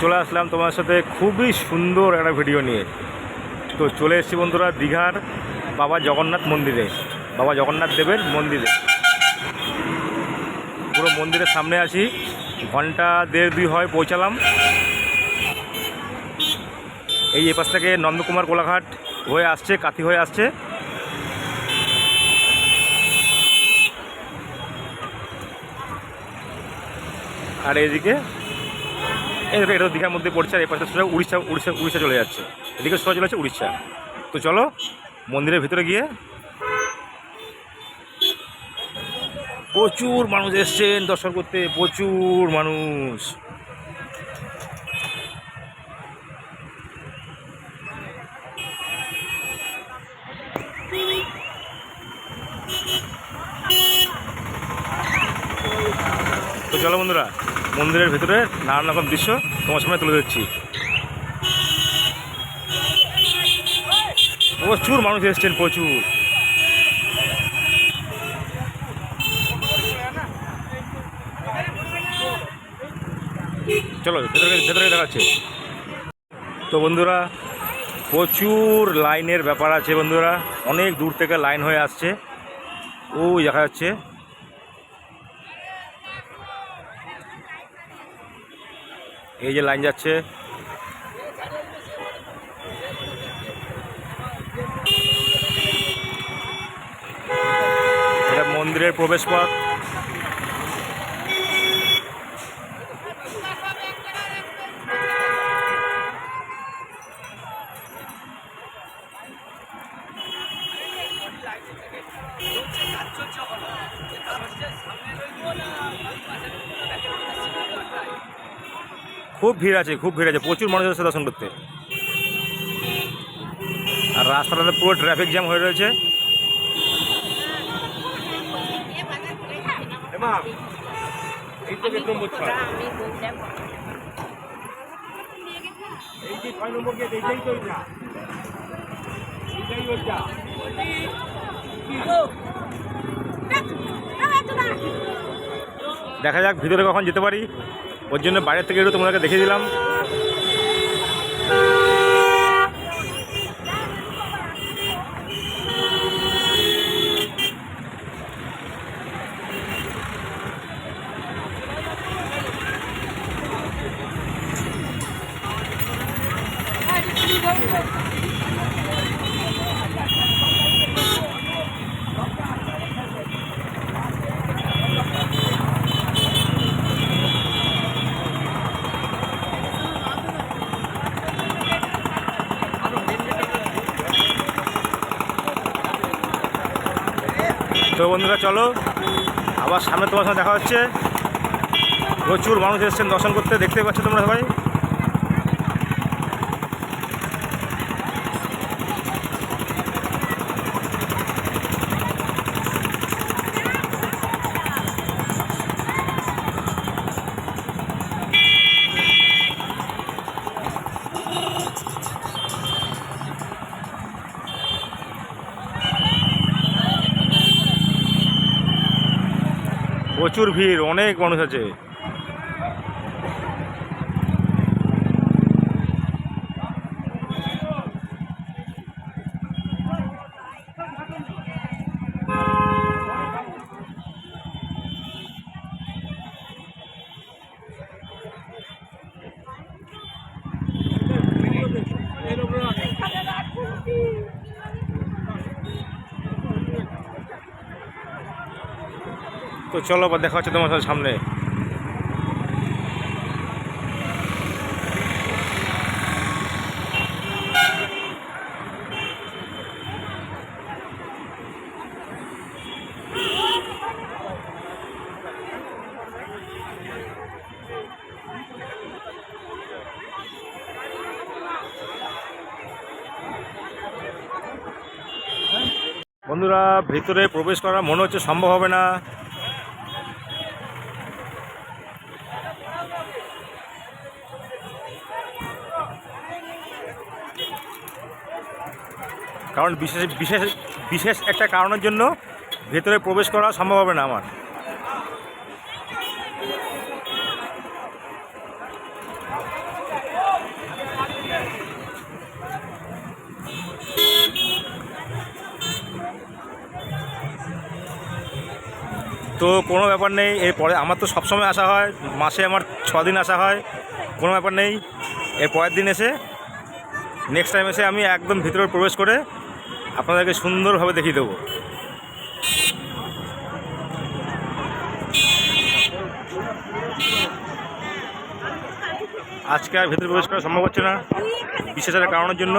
চলে আসলাম তোমার সাথে খুবই সুন্দর একটা ভিডিও নিয়ে। তো চলে এসেছি বন্ধুরা দীঘার বাবা জগন্নাথ মন্দিরে। বাবা জগন্নাথ দেবের মন্দিরে। পুরো মন্দিরের সামনে আছি। ঘণ্টা দেড় দুই হয় পৌঁছালাম। এই এপাশ থেকে নন্দকুমার কোলাঘাট হয়ে আসছে, কাতি হয়ে আসছে। আর এদিকে এটা দীঘার মধ্যে পড়ছে আর এই পাশে সোজা উড়িষ্যা উড়িষ্যা উড়িষ্যা চলে যাচ্ছে। এদিকে সোজা চলে যাচ্ছে উড়িষ্যা। তো চলো, মন্দিরের ভিতরে গিয়ে প্রচুর মানুষ এসছেন, দর্শন করতে, প্রচুর মানুষ। তো চলো বন্ধুরা মন্দিরের ভিতরে নানান রকম দৃশ্য তোমার সামনে তুলে দিচ্ছি প্রচুর মানুষ এসছেন, প্রচুর। চলো, ভেতরে ভেতরে দেখাচ্ছে। তো বন্ধুরা, প্রচুর লাইনের ব্যাপার আছে বন্ধুরা। অনেক দূর থেকে লাইন হয়ে আসছে। ও দেখা যাচ্ছে। এই যে লাইন যাচ্ছে। এটা মন্দিরের প্রবেশ পথ খুব ভিড় আছে খুব ভিড় আছে প্রচুর মানুষ আছে দর্শন করতে আর রাস্তাটাতে পুরো ট্রাফিক জ্যাম হয়ে রয়েছে দেখা যাক ভিতরে কখন যেতে পারি ওর জন্য বাইরে থেকে একটু তোমাদেরকে দেখেছিলাম দিলাম। বন্ধুরা, চলো। আবার সামনে তোমার সঙ্গে দেখা হচ্ছে। প্রচুর মানুষ এসছেন দর্শন করতে, দেখতে পাচ্ছ তোমরা সবাই। প্রচুর ভিড় অনেক মানুষ আছে। চলো বা দেখা হচ্ছে তোমার সামনে। বন্ধুরা, ভিতরে প্রবেশ করা মনে হচ্ছে সম্ভব হবে না। কারণ বিশেষ বিশেষ বিশেষ একটা কারণের জন্য ভেতরে প্রবেশ করা সম্ভব হবে না আমার। তো কোনো ব্যাপার নেই, এরপরে আমার তো সবসময় আসা হয়, মাসে আমার দিন আসা হয়, কোনো ব্যাপার নেই। এর পরের দিন এসে নেক্সট টাইম এসে আমি একদম ভিতরে প্রবেশ করে আপনাদেরকে সুন্দরভাবে দেখিয়ে দেবো। আজকে আর ভেতরে প্রবেশ করা সম্ভব হচ্ছে না, বিশেষ একটা কারণের জন্য।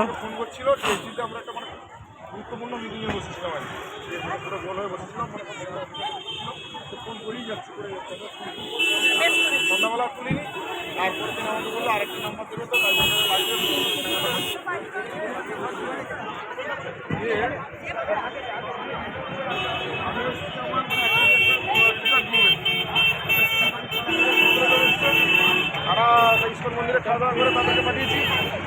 আরেকটি নাম্বার দেবে তো তাই জন্য লাগবে দিয়ে আমি হচ্ছে আমার তারা ইস্কন মন্দিরে খাওয়া দাওয়া করে তাদেরকে পাঠিয়েছি।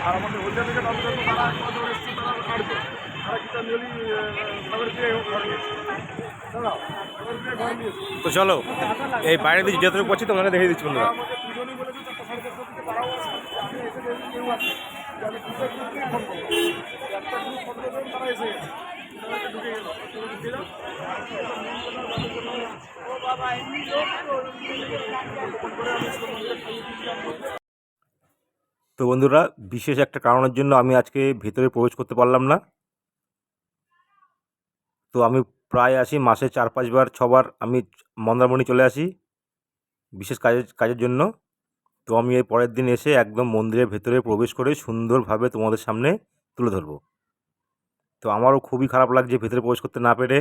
আর আমাদের হলদিয়া থেকে তাদের জন্য তারা একমাত্র এসছে তারা কাটবে তারা গীতাঞ্জলি সাগর দিয়ে ঘর নিয়েছে। দাদা সাগর দিয়ে ঘর নিয়েছে। তো চলো এই বাইরে দিয়ে যতটুকু পাচ্ছি তোমাকে দেখিয়ে দিচ্ছি বন্ধুরা। আমাকে দুজনই বলেছে চারটা সাড়ে চারটার দিকে তারাও এসে কেউ আসবে তো বন্ধুরা, বিশেষ একটা কারণের জন্য আমি আজকে ভেতরে প্রবেশ করতে পারলাম না। তো আমি প্রায় আসি মাসে চার পাঁচবার, ছবার আমি মন্দারমণি চলে আসি, বিশেষ কাজের কাজের জন্য। তো আমি এই পরের দিন এসে একদম মন্দিরের ভেতরে প্রবেশ করে সুন্দরভাবে তোমাদের সামনে তুলে ধরবো। তো আমারও খুবই খারাপ লাগছে ভেতরে প্রবেশ করতে না পেরে।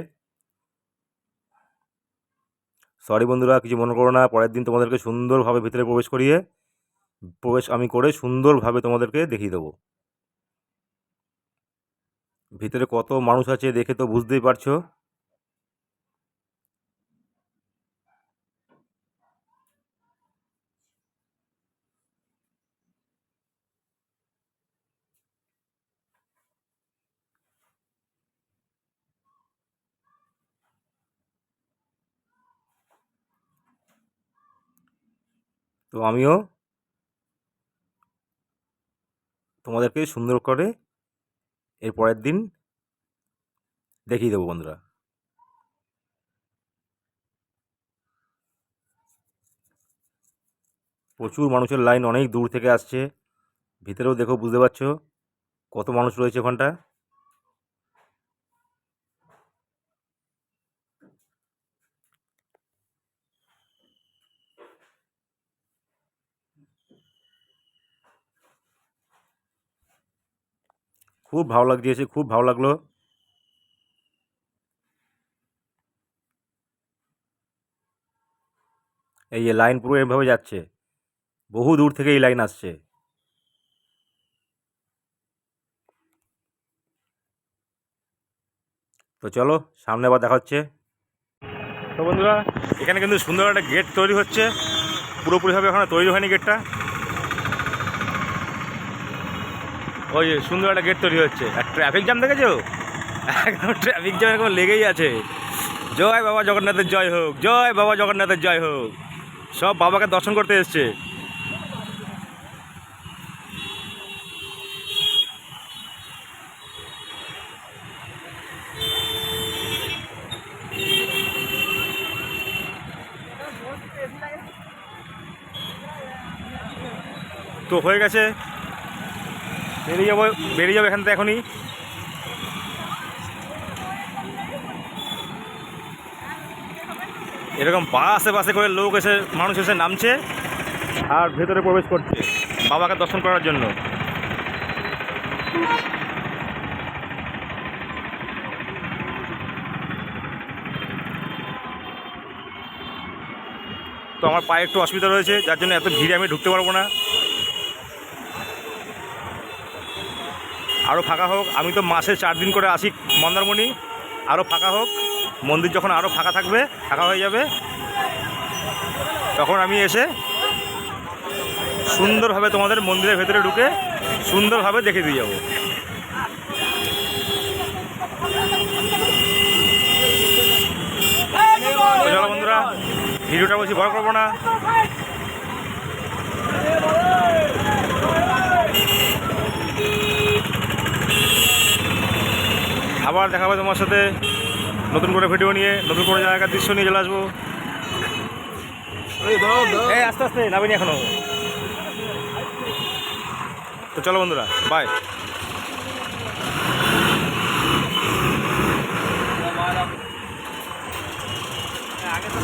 সরি বন্ধুরা, কিছু মনে করো না, পরের দিন তোমাদেরকে সুন্দরভাবে ভেতরে প্রবেশ করিয়ে প্রবেশ আমি করে সুন্দরভাবে তোমাদেরকে দেখিয়ে দেবো। ভিতরে কত মানুষ আছে দেখে তো বুঝতেই পারছ। তো আমিও তোমাদেরকে সুন্দর করে এর পরের দিন দেখিয়ে দেবো বন্ধুরা। প্রচুর মানুষের লাইন অনেক দূর থেকে আসছে। ভিতরেও দেখো, বুঝতে পারছ কত মানুষ রয়েছে ওখানটা? খুব ভালো লাগছে খুব ভালো লাগল। এই যে লাইন পুরো এভাবে যাচ্ছে। বহু দূর থেকে এই লাইন আসছে। তো চলো, সামনে আবার দেখা হচ্ছে। তো বন্ধুরা, এখানে কিন্তু সুন্দর একটা গেট তৈরি হচ্ছে। পুরোপুরিভাবে এখনও তৈরি হয়নি গেটটা। ওই সুন্দর একটা গেট তৈরি হচ্ছে। আর ট্রাফিক জ্যাম দেখেছ? একদম ট্রাফিক জ্যাম এরকম লেগেই আছে। জয় বাবা জগন্নাথের, জয় হোক। জয় বাবা জগন্নাথের, জয় হোক। সব বাবাকে দর্শন করতে এসছে। তো হয়ে গেছে। বেরিয়ে যাব বেরিয়ে যাব এখান থেকে এখনই। এরকম বাসে বাসে করে লোক এসে, মানুষ এসে নামছে আর ভেতরে প্রবেশ করছে বাবাকে দর্শন করার জন্য। তো আমার পায়ে একটু অসুবিধা রয়েছে, যার জন্য এত ভিড়ে আমি ঢুকতে পারব না। আরও ফাঁকা হোক, আমি তো মাসে চার দিন করে আসি মন্দারমণি। আরও ফাঁকা হোক, মন্দির যখন আরও ফাঁকা থাকবে, ফাঁকা হয়ে যাবে, তখন আমি এসে সুন্দরভাবে তোমাদের মন্দিরের ভেতরে ঢুকে সুন্দরভাবে দেখে দিয়ে যাব। বন্ধুরা, ভিডিওটা বলছি বড় করব না। আবার দেখাবো তোমার সাথে নতুন করে ভিডিও নিয়ে নতুন করে জায়গার দৃশ্য নিয়ে চলে আসব। এই আস্তে আস্তে নামিনি এখনও তো চলো বন্ধুরা বাই আগে তো